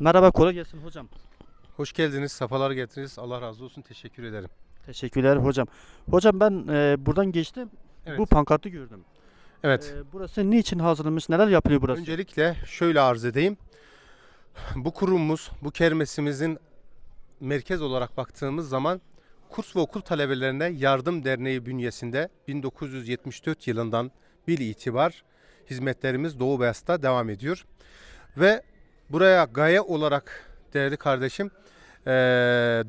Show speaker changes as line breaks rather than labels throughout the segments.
Merhaba kolay gelsin hocam.
Hoş geldiniz, safalar getirdiniz. Allah razı olsun, teşekkür ederim.
Teşekkürler hocam. Hocam ben e, buradan geçtim.
Evet.
Bu pankartı gördüm.
Evet,
E, burası niçin hazırlanmış? Neler yapılıyor burası?
öncelikle şöyle arz edeyim. Bu kurumumuz, bu kermesimizin merkez olarak baktığımız zaman kurs ve okul talebelerine yardım derneği bünyesinde 1974 yılından bir itibar hizmetlerimiz Doğu Beyaz'da devam ediyor. Ve buraya gaye olarak değerli kardeşim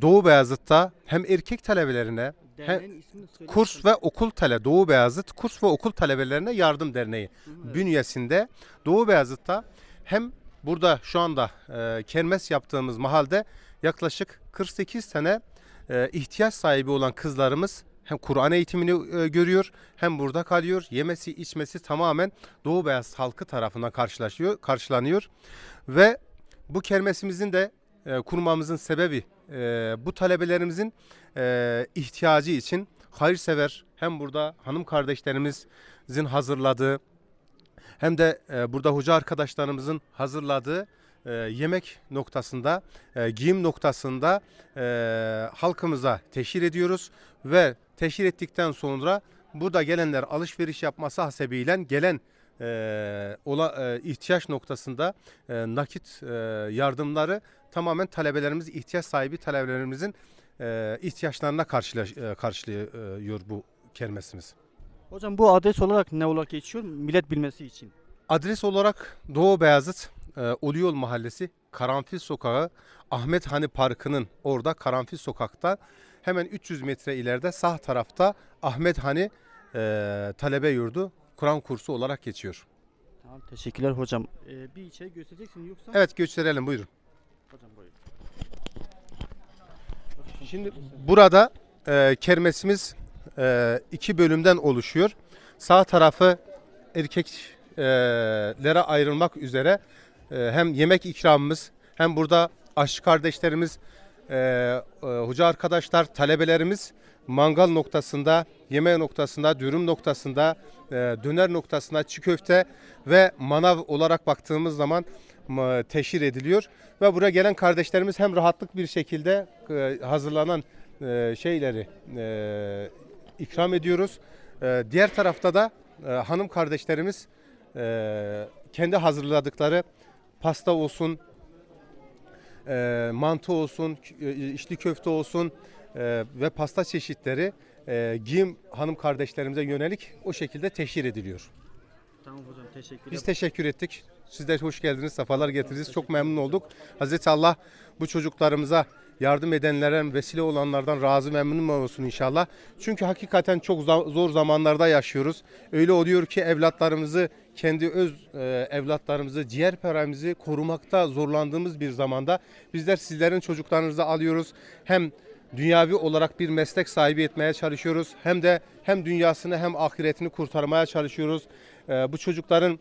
Doğu Beyazıt'ta hem erkek talebelerine
Derneğin söyler
Kurs ve okul tale Doğu Beyazıt Kurs ve okul talebelerine yardım derneği
Evet.
bünyesinde Doğu Beyazıt'ta hem burada şu anda e, kermes yaptığımız mahalde yaklaşık 48 tane e, ihtiyaç sahibi olan kızlarımız hem Kur'an eğitimini e, görüyor hem burada kalıyor. Yemesi içmesi tamamen Doğu Beyaz halkı tarafından karşılaşıyor, karşılanıyor. Ve bu kermesimizin de e, kurmamızın sebebi e, bu talebelerimizin e, ihtiyacı için hayırsever hem burada hanım kardeşlerimizin hazırladığı hem de e, burada hoca arkadaşlarımızın hazırladığı e, yemek noktasında, e, giyim noktasında e, halkımıza teşhir ediyoruz ve teşhir ettikten sonra burada gelenler alışveriş yapması hasebiyle gelen e, ola, e, ihtiyaç noktasında e, nakit e, yardımları tamamen talebelerimiz, ihtiyaç sahibi talebelerimizin e, ihtiyaçlarına karşıla, e, karşılıyor bu kermesimiz.
Hocam bu adres olarak ne olarak geçiyor? Millet bilmesi için.
Adres olarak Doğu Beyazıt e, Uluyol Mahallesi Karanfil Sokağı Ahmet Hani Parkı'nın orada Karanfil Sokak'ta hemen 300 metre ileride sağ tarafta Ahmet Hani e, talebe yurdu Kur'an kursu olarak geçiyor.
Tamam teşekkürler hocam. E, bir içeri göstereceksin yoksa?
Evet gösterelim buyurun.
Hocam buyurun.
Şimdi burada e, kermesimiz e, iki bölümden oluşuyor. Sağ tarafı erkeklere ayrılmak üzere hem yemek ikramımız hem burada aşçı kardeşlerimiz, e, e, hoca arkadaşlar, talebelerimiz mangal noktasında, yemeği noktasında, dürüm noktasında, e, döner noktasında çiğ köfte ve manav olarak baktığımız zaman m- teşhir ediliyor. Ve buraya gelen kardeşlerimiz hem rahatlık bir şekilde e, hazırlanan e, şeyleri e, ikram ediyoruz. E, diğer tarafta da e, hanım kardeşlerimiz e, kendi hazırladıkları pasta olsun, e, mantı olsun, e, içli köfte olsun e, ve pasta çeşitleri e, giyim hanım kardeşlerimize yönelik o şekilde teşhir ediliyor.
Tamam hocam teşekkürler.
Biz teşekkür ettik. Siz de hoş geldiniz, sefalar getirdiniz. Çok memnun olduk. Hazreti Allah bu çocuklarımıza yardım edenlerden, vesile olanlardan razı memnun olsun inşallah. Çünkü hakikaten çok zor zamanlarda yaşıyoruz. Öyle oluyor ki evlatlarımızı, kendi öz e, evlatlarımızı, ciğerperemizi korumakta zorlandığımız bir zamanda bizler sizlerin çocuklarınızı alıyoruz. Hem dünyavi olarak bir meslek sahibi etmeye çalışıyoruz. Hem de hem dünyasını hem ahiretini kurtarmaya çalışıyoruz. E, bu çocukların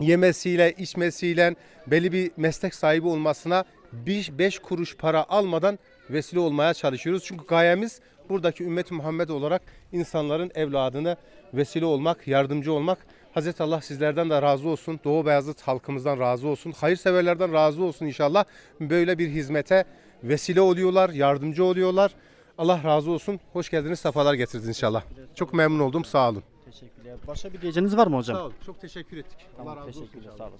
yemesiyle, içmesiyle belli bir meslek sahibi olmasına 5 kuruş para almadan vesile olmaya çalışıyoruz. Çünkü gayemiz buradaki ümmet Muhammed olarak insanların evladına vesile olmak, yardımcı olmak. Hazreti Allah sizlerden de razı olsun. Doğu Beyazıt halkımızdan razı olsun. Hayırseverlerden razı olsun inşallah. Böyle bir hizmete vesile oluyorlar, yardımcı oluyorlar. Allah razı olsun. Hoş geldiniz, sefalar getirdiniz inşallah. Çok memnun oldum. Sağ olun.
Teşekkürler. Başka bir diyeceğiniz var mı hocam?
Sağ olun. Çok teşekkür ettik.
Tamam,
Allah razı olsun.
Sağ olasın.